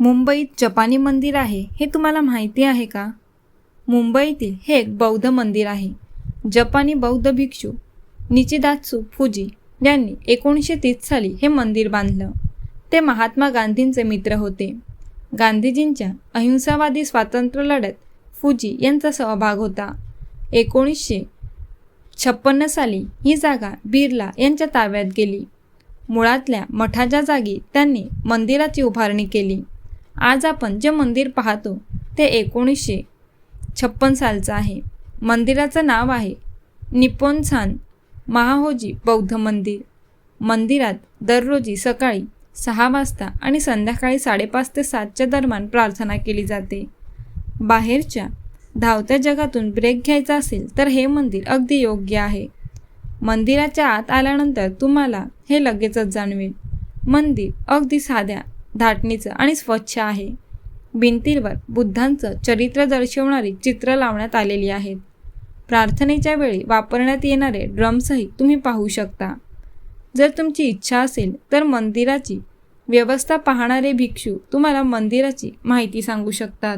मुंबईत जपानी मंदिर आहे हे तुम्हाला माहिती आहे का? मुंबईतील हे एक बौद्ध मंदिर आहे. जपानी बौद्ध भिक्षू निचिदात्सू फुजी यांनी एकोणीसशे तीस साली हे मंदिर बांधलं. ते महात्मा गांधींचे मित्र होते. गांधीजींच्या अहिंसावादी स्वातंत्र्य लढ्यात फुजी यांचा सहभाग होता. एकोणीसशे छप्पन्न साली ही जागा बिर्ला यांच्या ताब्यात गेली. मुळातल्या मठाच्या जागी त्यांनी मंदिराची उभारणी केली. आज आपण जे मंदिर पाहतो ते एकोणीसशे छप्पन सालचं आहे. मंदिराचं नाव आहे निपोनसान महाहोजी बौद्ध मंदिर. मंदिरात दररोजी सकाळी सहा वाजता आणि संध्याकाळी साडेपाच ते सातच्या दरम्यान प्रार्थना केली जाते. बाहेरच्या धावत्या जगातून ब्रेक घ्यायचा असेल तर हे मंदिर अगदी योग्य आहे. मंदिराच्या आत आल्यानंतर तुम्हाला हे लगेचच जाणवेल. मंदिर अगदी साध्या धाटणीचं आणि स्वच्छ आहे. भिंतीवर बुद्धांचं चरित्र दर्शवणारी चित्र लावण्यात आलेली आहेत. प्रार्थनेच्या वेळी वापरण्यात येणारे ड्रम्सही तुम्ही पाहू शकता. जर तुमची इच्छा असेल तर मंदिराची व्यवस्था पाहणारे भिक्षू तुम्हाला मंदिराची माहिती सांगू शकतात.